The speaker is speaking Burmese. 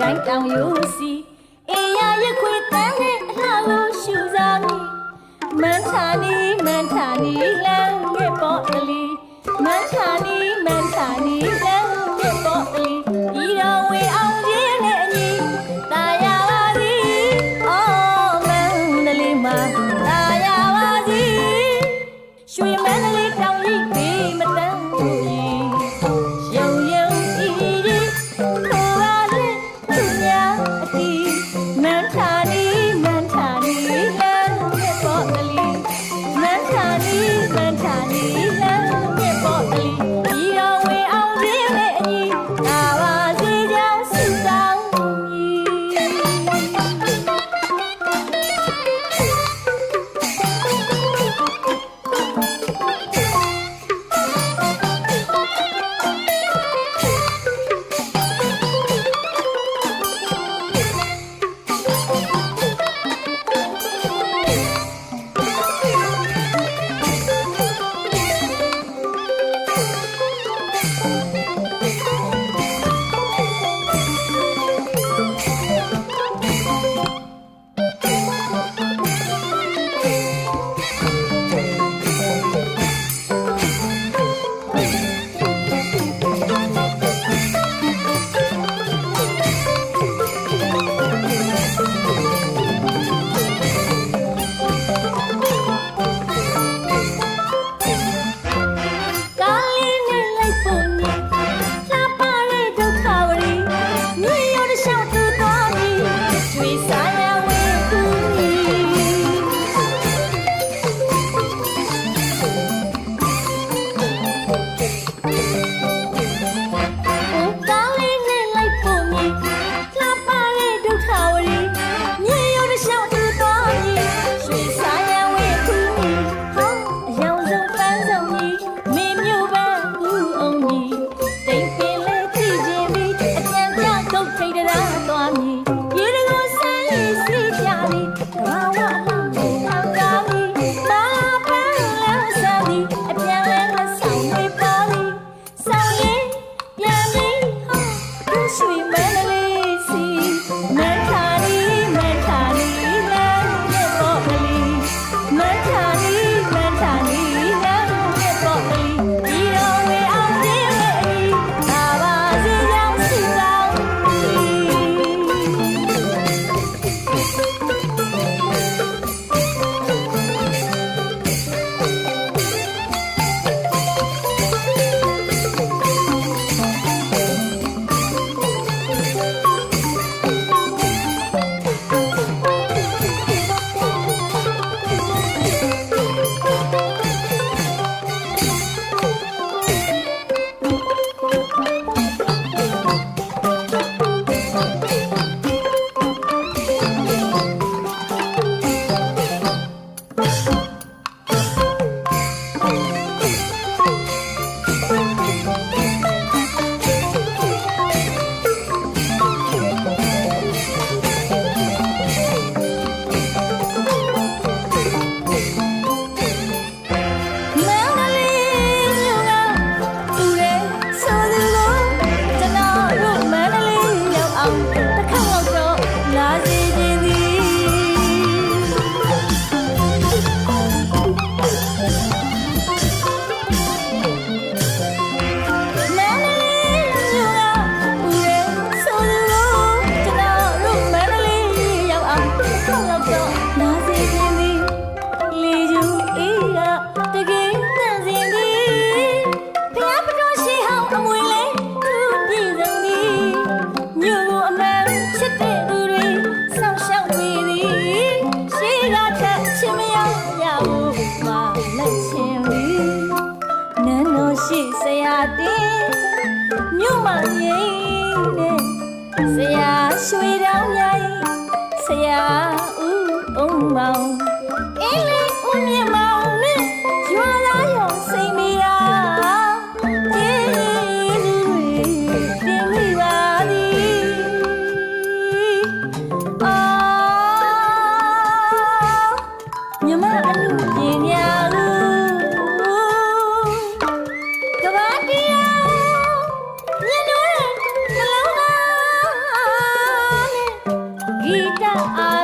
ကိုင်းတောင်ယူစီအေးရရခွေတန်းနဲ့အလှကိုရှူစားမည်မန်ထာနီမန်ထာနီလမ်းမြစ်ပေါ်အလီမန်ထာနီမန်ထာနီလမ်းမြစ်ပေါ်အလီဤတော်ဝေအောင်ခြင်းနဲ့အညီတာယာပါသည်အော်မန်ဒလေးမှာတာယာပါသည်ရွှေမန္တလေး မြို့မငိမ့်နဲ့ဆရာရွှေတောင်မြိုင်ဆရာဦးအောင်မောင်အင်းလေးဦးမြင့်မောင်နဲ့ရွာသားရောစိတ်မီရာကျေးဇူးတွေတင်မိပါသည်အာမြမအလူပြေ 这啊